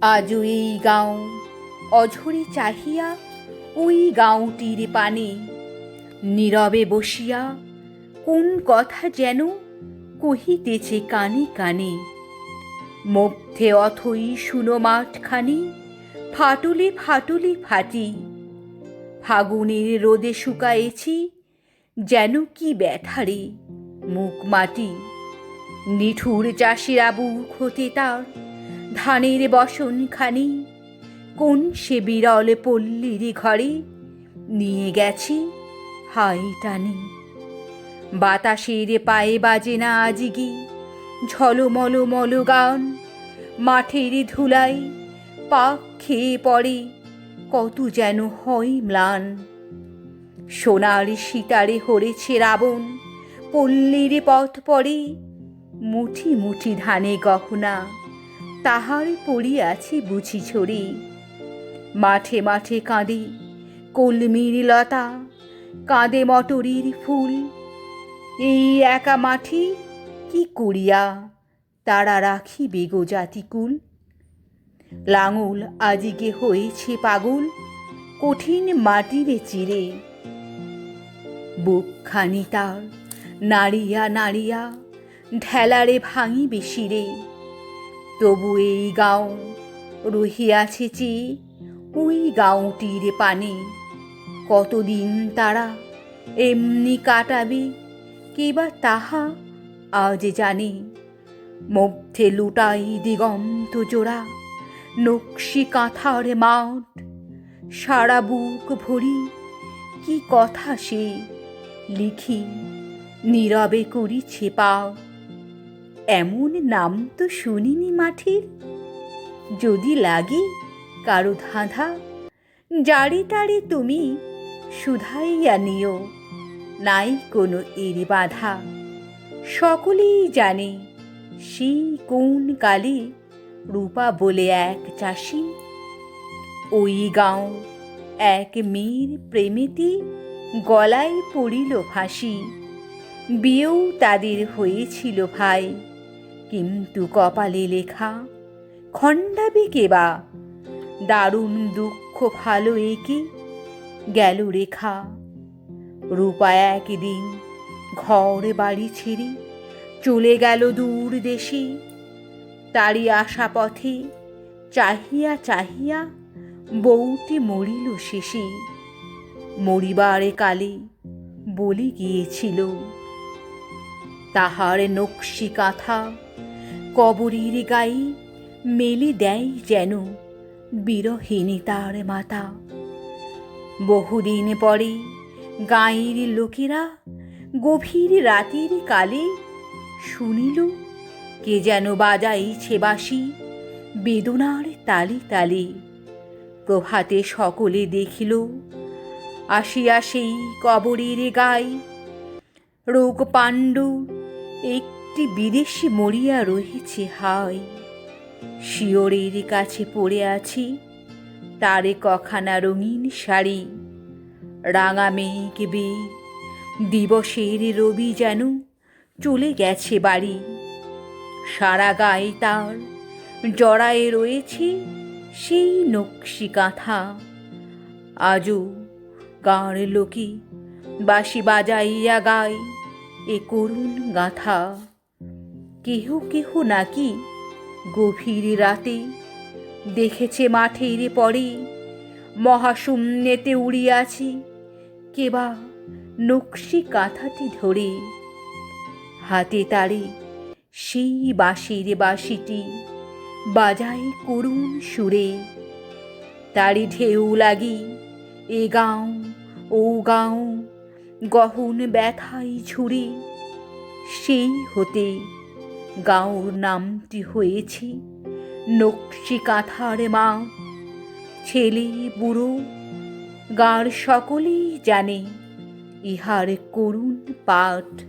আজও এই গাঁও অঝরে চাহিয়া ওই গাঁওটির পানে। নীরবে বসিয়া কোন কথা যেন কহিতেছে কানে কানে। মধ্যে অথই শুনো মাঠখানি, ফাটলে ফাটলে ফাটি। ফাগুনের রোদে শুকায়েছি, যেন কি ব্যাঠারে মুখ মাটি। নিঠুর চাষিরা বুক হতে তার ধানের বসনখানি কোন সে বিরল পল্লীর ঘরে নিয়ে গেছি হাই টানি। বাতাসের পায়ে বাজে না আজিগি ঝলমল মল গান। মাঠের ধুলাই পাক খেয়ে পড়ে কত যেন হয় ম্লান। সোনার সিতারে হরেছে রাবণ, পল্লীর পথ পড়ে মুঠি মুঠি ধানে গহনা। তাহার পড়িয়াছি বুঝি ছড়ি। মাঠে মাঠে কাঁদে কলমির লতা, কাঁদে মটরির ফুল। এই একা মাঠে কি করিয়া তারা রাখিবে গো জাতিকুল? লাঙল আজিকে হয়েছে পাগল, কঠিন মাটিরে চিরে। বুকখানি তার নাড়িয়া নাড়িয়া ঢেলারে ভাঙিবে শিরে। তবু এই গাঁও রহিয়াছে চেয়ে ওই গাঁওটির পানে। কতদিন তারা এমনি কাটাবে কেবা তাহা আজ জানে। মধ্যে লুটাই দিগন্ত জোড়া, নকশি কাঁথার মাঠ, সারা বুক ভরি, কি কথা সে লিখি, নীরবে করিছে পাও এমন নাম তো শুনিনি মাঠের যদি লাগে কারও ধাঁধা জারি তারে তুমি শুধাইয়া নিও, নাই কোনো এর বাধা। সকলেই জানে সেই কোন কালে রূপা বলে এক চাষি। ওই গাঁও এক মেয়ের প্রেমেতে গলায় পড়িল ফাঁসি। বিয়েও তাদের হয়েছিল ভাই। কিন্তু কপালে লেখা, খণ্ডাবে কেবা দারুণ দুঃখ ভালো একে, গেল রেখা। রূপা একদিন ঘর বাড়ি ছেড়ে চলে গেল দূর দেশে। তারই আশা পথে চাহিয়া চাহিয়া বউটি মরিল শেষে। মরিবারে কালে বলে গিয়েছিল তাহার নকশি কাঁথা। কবরীর গায়ে মেলে দেয় যেন বিরহিনী তার মাতা। বহুদিন পরে গাঁয়ের লোকেরা গভীর রাতের কালে শুনিল, কে যেন বাজাইছে বাসি বেদনার তালে তালে। প্রভাতে সকলে দেখিল, আসিয়া সেই কবরের গায়ে রোগ পাণ্ডু একটি বিদেশি মরিয়া রয়েছে, হায়। শিওরের কাছে পড়ে আছি, তারে কখানা রঙিন শাড়ি। রাঙা মেঘ বে, দিবসের রবি যেন চলে গেছে বাড়ি। সারা গায়ে তার জড়ায়ে রয়েছে সেই নকশি কাঁথা। আজও গাঁর লোকে বাঁশি বাজাইয়া গায়। এ করুণ গাথা। কেহ কেহ নাকি গভীর রাতে দেখেছে মাঠের পরে, মহাশূন্যেতে উড়িয়াছি কেবা নকশি কাঁথাটি ধরে। হাতে তারে সেই বাঁশির বাঁশিটি বাজায় করুণ সুরে। তারি ঢেউ লাগি, এ গাঁও, ও গাঁও গহন ব্যথাই ঝুড়ি। সেই হতে গাঁওর নামটি হয়েছে নকশি কাঁথার মা। ছেলে, বুড়ো, গাঁর সকলেই জানে ইহার করুণ পাঠ।